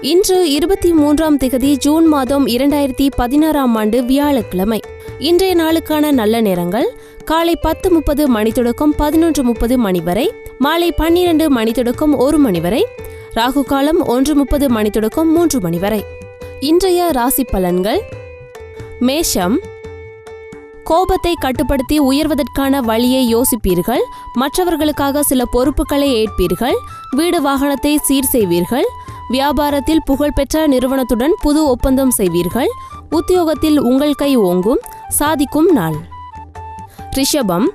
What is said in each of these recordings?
இன்று இருபத்தி மூன்றாம் திகதி ஜூன் மாதம் இரண்டாயிரத்தி பதினாறாம் ஆண்டு வியாழக்கிழமை. இன்றைய நாளுக்கான நல்ல நேரங்கள் காலை பத்து முப்பது மணி தொடக்கம் பதினொன்று முப்பது மணி வரை மாலை பன்னிரண்டு மணி தொடக்கம் ஒரு மணி வரை ராகு காலம் ஒன்று முப்பது மணி தொடக்கம் மூன்று மணி வரை. இன்றைய ராசி பலன்கள் மேஷம் கோபத்தை கட்டுப்படுத்தி உயர்வதற்கான வழியை யோசிப்பீர்கள் மற்றவர்களுக்காக சில பொறுப்புகளை ஏற்பீர்கள் வீடு வாகனத்தை சீர் செய்வீர்கள் வியாபாரத்தில் புகழ்பெற்ற நிறுவனத்துடன் புது ஒப்பந்தம் செய்வீர்கள். உத்தியோகத்தில் உங்கள் கை ஓங்கும். சாதிக்கும் நாள். ரிஷபம்.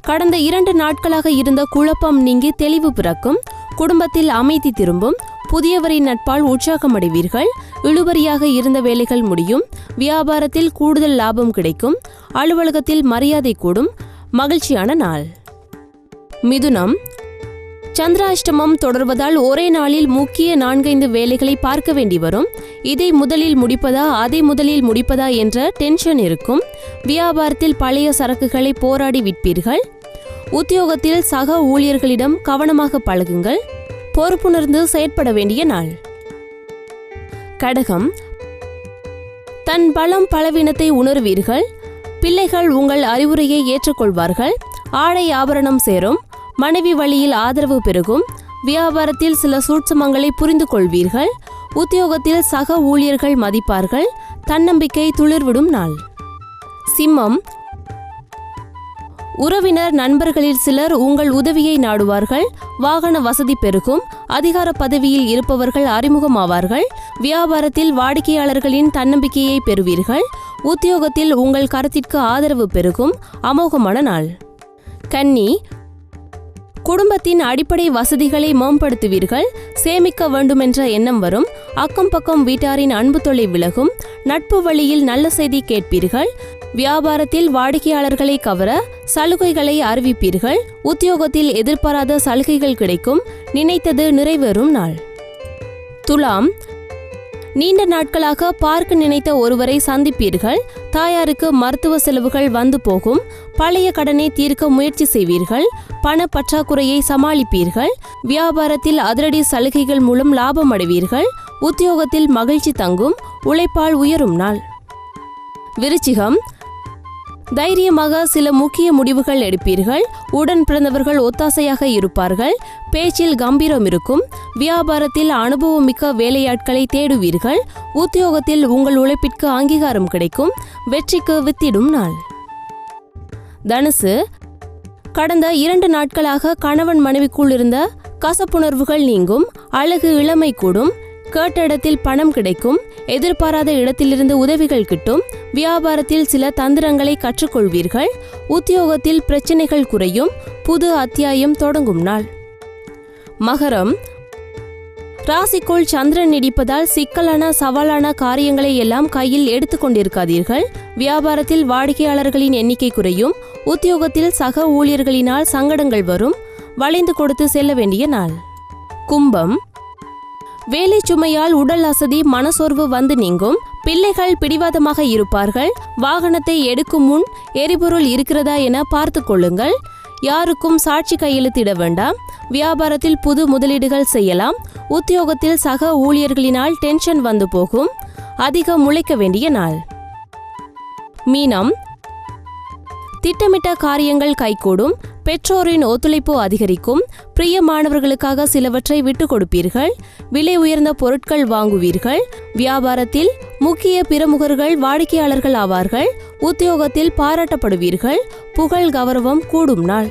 கடந்த இரண்டு நாட்களாக இருந்த குழப்பம் நீங்கி தெளிவு பிறக்கும். குடும்பத்தில் அமைதி திரும்பும். புதியவரின் நட்பால் உற்சாகமடைவீர்கள். இழுபறியாக இருந்த வேலைகள் முடியும். வியாபாரத்தில் கூடுதல் லாபம் கிடைக்கும். அலுவலகத்தில் மரியாதை கூடும். மகிழ்ச்சியான நாள். மிதுனம். சந்திராஷ்டமம் தொடர்வதால் ஒரே நாளில் முக்கிய நான்கைந்து வேலைகளை பார்க்க வேண்டி வரும். இதை முதலில் முடிப்பதா அதை முதலில் முடிப்பதா என்ற டென்ஷன் இருக்கும். வியாபாரத்தில் பழைய சரக்குகளை போராடி விற்பீர்கள். உத்தியோகத்தில் சக ஊழியர்களிடம் கவனமாக பழகுங்கள். பொறுப்புணர்ந்து செயற்பட வேண்டிய நாள். கடகம். தன் பலம் பலவீனத்தை உணர்வீர்கள். பிள்ளைகள் உங்கள் அறிவுரையை ஏற்றுக்கொள்வார்கள். ஆடை ஆபரணம் சேரும். மனைவி வழியில் ஆதரவு பெருகும். வியாபாரத்தில் சில சூட்சமங்களை புரிந்து கொள்வீர்கள். உத்தியோகத்தில் சக ஊழியர்கள் மதிப்பார்கள். தன்னம்பிக்கை துளிர்விடும் நாள். சிம்மம். உறவினர் நண்பர்களில் சிலர் உங்கள் உதவியை நாடுவார்கள். வாகன வசதி பெருகும். அதிகார பதவியில் இருப்பவர்கள் அறிமுகமாவார்கள். வியாபாரத்தில் வாடிக்கையாளர்களின் தன்னம்பிக்கையை பெறுவீர்கள். உத்தியோகத்தில் உங்கள் கருத்திற்கு ஆதரவு பெருகும். அமோகமான நாள். கன்னி. குடும்பத்தின் அடிப்படை வசதிகளை மேம்படுத்துவீர்கள் சேமிக்க வேண்டுமென்ற எண்ணம் வரும் அக்கம் பக்கம் வீட்டாரின் அன்பு தொலை விலகும் நட்பு வழியில் நல்ல செய்தி கேட்பீர்கள் வியாபாரத்தில் வாடிக்கையாளர்களை கவர சலுகைகளை அறிவிப்பீர்கள் உத்தியோகத்தில் எதிர்பாராத சலுகைகள் கிடைக்கும் நினைத்தது நிறைவேறும் நாள். துலாம் நீண்ட நாட்களாக பார்க்க நினைத்த ஒருவரை சந்திப்பீர்கள். தாயாருக்கு மருத்துவ செலவுகள் வந்து போகும். பழைய கடனை தீர்க்க முயற்சி செய்வீர்கள். பண பற்றாக்குறையை சமாளிப்பீர்கள். வியாபாரத்தில் அதிரடி சலுகைகள் மூலம் லாபம் அடைவீர்கள். உத்தியோகத்தில் மகிழ்ச்சி தங்கும். உழைப்பால் உயரும் நாள். விருச்சிகம். தைரியமாக சில முக்கிய முடிவுகள் எடுப்பீர்கள். உடன் பிறந்தவர்கள் ஒத்தாசையாக இருப்பார்கள். பேச்சில் கம்பீரம் இருக்கும். வியாபாரத்தில் அனுபவமிக்க வேலையாட்களை தேடுவீர்கள். உத்தியோகத்தில் உங்கள் உழைப்பிற்கு அங்கீகாரம் கிடைக்கும். வெற்றிக்கு வித்திடும் நாள். தனுசு. கடந்த இரண்டு நாட்களாக கணவன் மனைவிக்குள் இருந்த கசப்புணர்வுகள் நீங்கும். அழகு இளமை கூடும். கேட்ட இடத்தில் பணம் கிடைக்கும் எதிர்பாராத இடத்திலிருந்து உதவிகள் கிட்டும் வியாபாரத்தில் சில தந்திரங்களை கற்றுக்கொள்வீர்கள் உத்தியோகத்தில் பிரச்சனைகள் குறையும் புது அத்தியாயம் தொடங்கும் நாள். மகரம். ராசிக்குள் சந்திரன் நீடிப்பதால் சிக்கலான சவாலான காரியங்களை எல்லாம் கையில் எடுத்துக்கொண்டிருக்காதீர்கள் வியாபாரத்தில் வாடிக்கையாளர்களின் எண்ணிக்கை குறையும் உத்தியோகத்தில் சக ஊழியர்களினால் சங்கடங்கள் வரும் வளைந்து கொடுத்து செல்ல வேண்டிய நாள். கும்பம். வேலை சுமையால் உடல் அசதி மனசோர்வு வந்து நீங்கும். பிள்ளைகள் பிடிவாதமாக இருப்பார்கள். வாகனத்தை எடுக்கும் முன் எரிபொருள் இருக்கிறதா என பார்த்து கொள்ளுங்கள். யாருக்கும் சாட்சி கையெழுத்திட வேண்டாம். வியாபாரத்தில் புது முதலீடுகள் செய்யலாம். உத்தியோகத்தில் சக ஊழியர்களினால் டென்ஷன் வந்து போகும். அதிகம் முளைக்க வேண்டிய நாள். மீனம். திட்டமிட்ட காரியங்கள் கைகூடும். பெற்றோரின் ஒத்துழைப்பு அதிகரிக்கும். பிரிய மாணவர்களுக்காக சிலவற்றை விட்டுக் கொடுப்பீர்கள். விலை உயர்ந்த பொருட்கள் வாங்குவீர்கள். வியாபாரத்தில் முக்கிய பிரமுகர்கள் வாடிக்கையாளர்கள் ஆவார்கள். உத்தியோகத்தில் பாராட்டப்படுவீர்கள். புகழ் கௌரவம் கூடும் நாள்.